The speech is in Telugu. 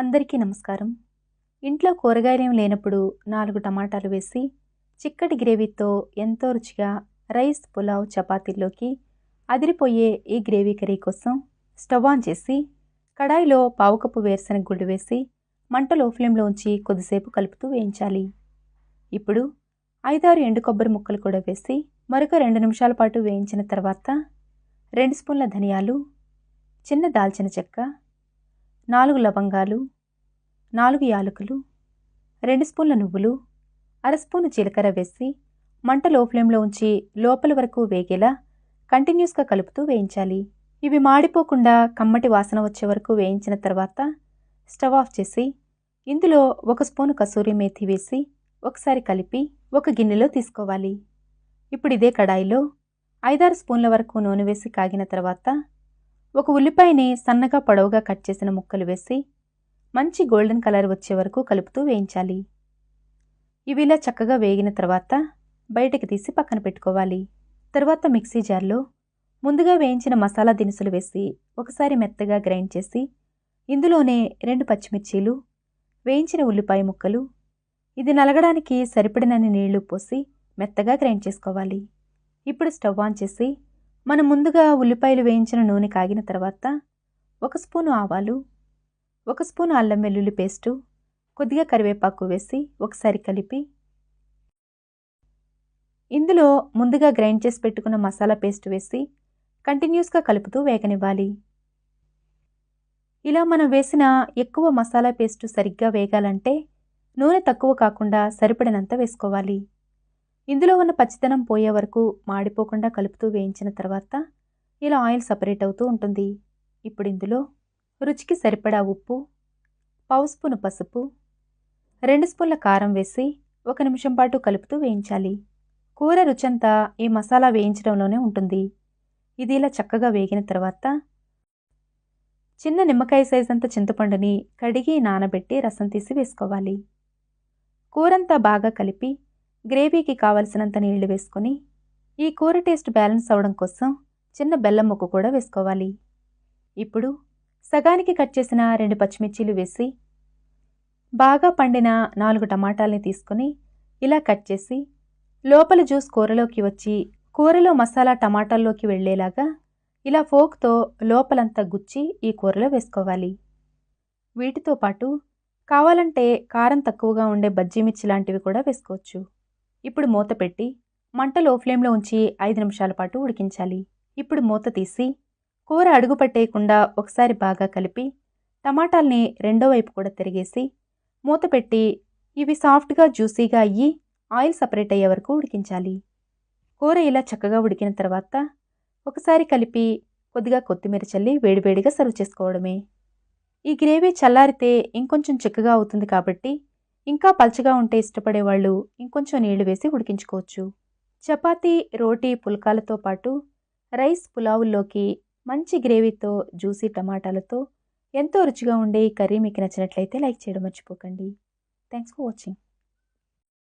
అందరికీ నమస్కారం. ఇంట్లో కూరగాయలేం లేనప్పుడు నాలుగు టమాటాలు వేసి చిక్కటి గ్రేవీతో ఎంతో రుచిగా రైస్ పులావ్ చపాతీల్లోకి అదిరిపోయే ఈ గ్రేవీ కర్రీ కోసం స్టవ్ ఆన్ చేసి కడాయిలో పావు కప్పు వేరుశనగ గుడ్డు వేసి మంట లో ఫ్లేమ్లో ఉంచి కొద్దిసేపు కలుపుతూ వేయించాలి. ఇప్పుడు ఐదారు ఎండు కొబ్బరి ముక్కలు కూడా వేసి మరొక రెండు నిమిషాల పాటు వేయించిన తర్వాత రెండు స్పూన్ల ధనియాలు చిన్న దాల్చిన చెక్క నాలుగు లవంగాలు నాలుగు యాలకులు రెండు స్పూన్ల నువ్వులు అర స్పూను జీలకర్ర వేసి మంట లో ఫ్లేమ్లో ఉంచి లోపల వరకు వేగేలా కంటిన్యూస్గా కలుపుతూ వేయించాలి. ఇవి మాడిపోకుండా కమ్మటి వాసన వచ్చే వరకు వేయించిన తర్వాత స్టవ్ ఆఫ్ చేసి ఇందులో ఒక స్పూను కసూరి మేథి వేసి ఒకసారి కలిపి ఒక గిన్నెలో తీసుకోవాలి. ఇప్పుడు ఇదే కడాయిలో ఐదారు స్పూన్ల వరకు నూనె వేసి కాగిన తర్వాత ఒక ఉల్లిపాయని సన్నగా పొడవుగా కట్ చేసిన ముక్కలు వేసి మంచి గోల్డెన్ కలర్ వచ్చే వరకు కలుపుతూ వేయించాలి. ఇవి ఇలా చక్కగా వేగిన తర్వాత బయటకు తీసి పక్కన పెట్టుకోవాలి. తర్వాత మిక్సీ జార్లో ముందుగా వేయించిన మసాలా దినుసులు వేసి ఒకసారి మెత్తగా గ్రైండ్ చేసి ఇందులోనే రెండు పచ్చిమిర్చీలు వేయించిన ఉల్లిపాయ ముక్కలు ఇది నలగడానికి సరిపడినన్ని నీళ్ళు పోసి మెత్తగా గ్రైండ్ చేసుకోవాలి. ఇప్పుడు స్టవ్ ఆన్ చేసి మనం ముందుగా ఉల్లిపాయలు వేయించిన నూనె కాగిన తర్వాత ఒక స్పూను ఆవాలు ఒక స్పూను అల్లం వెల్లుల్లి పేస్టు కొద్దిగా కరివేపాకు వేసి ఒకసారి కలిపి ఇందులో ముందుగా గ్రైండ్ చేసి పెట్టుకున్న మసాలా పేస్ట్ వేసి కంటిన్యూస్గా కలుపుతూ వేగనివ్వాలి. ఇలా మనం వేసిన ఎక్కువ మసాలా పేస్టు సరిగ్గా వేగాలంటే నూనె తక్కువ కాకుండా సరిపడినంత వేసుకోవాలి. ఇందులో ఉన్న పచ్చితనం పోయే వరకు మాడిపోకుండా కలుపుతూ వేయించిన తర్వాత ఇలా ఆయిల్ సపరేట్ అవుతూ ఉంటుంది. ఇప్పుడు ఇందులో రుచికి సరిపడా ఉప్పు పావు స్పూను పసుపు రెండు స్పూన్ల కారం వేసి ఒక నిమిషం పాటు కలుపుతూ వేయించాలి. కూర రుచంతా ఈ మసాలా వేయించడంలోనే ఉంటుంది. ఇది ఇలా చక్కగా వేగిన తర్వాత చిన్న నిమ్మకాయ సైజ్ అంత చింతపండుని కడిగి నానబెట్టి రసం తీసి వేసుకోవాలి. కూరంతా బాగా కలిపి గ్రేవీకి కావలసినంత నీళ్ళు వేసుకొని ఈ కూర టేస్ట్ బ్యాలెన్స్ అవడం కోసం చిన్న బెల్లం ముక్క కూడా వేసుకోవాలి. ఇప్పుడు సగానికి కట్ చేసిన రెండు పచ్చిమిర్చీలు వేసి బాగా పండిన నాలుగు టమాటాలని తీసుకొని ఇలా కట్ చేసి లోపల జ్యూస్ కూరలోకి వచ్చి కూరలో మసాలా టమాటాల్లోకి వెళ్ళేలాగా ఇలా ఫోక్తో లోపలంతా గుచ్చి ఈ కూరలో వేసుకోవాలి. వీటితో పాటు కావాలంటే కారం తక్కువగా ఉండే బజ్జీ మిర్చి లాంటివి కూడా వేసుకోవచ్చు. ఇప్పుడు మూత పెట్టి మంట లో ఫ్లేమ్లో ఉంచి ఐదు నిమిషాల పాటు ఉడికించాలి. ఇప్పుడు మూత తీసి కూర అడుగు పట్టేయకుండా ఒకసారి బాగా కలిపి టమాటాల్ని రెండో వైపు కూడా తిరిగేసి మూత పెట్టి ఇవి సాఫ్ట్గా జ్యూసీగా అయ్యి ఆయిల్ సపరేట్ అయ్యే వరకు ఉడికించాలి. కూర ఇలా చక్కగా ఉడికిన తర్వాత ఒకసారి కలిపి కొద్దిగా కొత్తిమీర చల్లి వేడివేడిగా సర్వ్ చేసుకోవడమే. ఈ గ్రేవీ చల్లారితే ఇంకొంచెం చిక్కగా అవుతుంది కాబట్టి ఇంకా పల్చగా ఉంటే ఇష్టపడే వాళ్ళు ఇంకొంచెం నీళ్ళు వేసి ఉడికించుకోవచ్చు. చపాతీ రోటీ పుల్కాలతో పాటు రైస్ పులావుల్లోకి మంచి గ్రేవీతో జ్యూసీ టమాటాలతో ఎంతో రుచిగా ఉండే ఈ కర్రీ మీకు నచ్చినట్లయితే లైక్ చేయడం మర్చిపోకండి. Thanks for watching.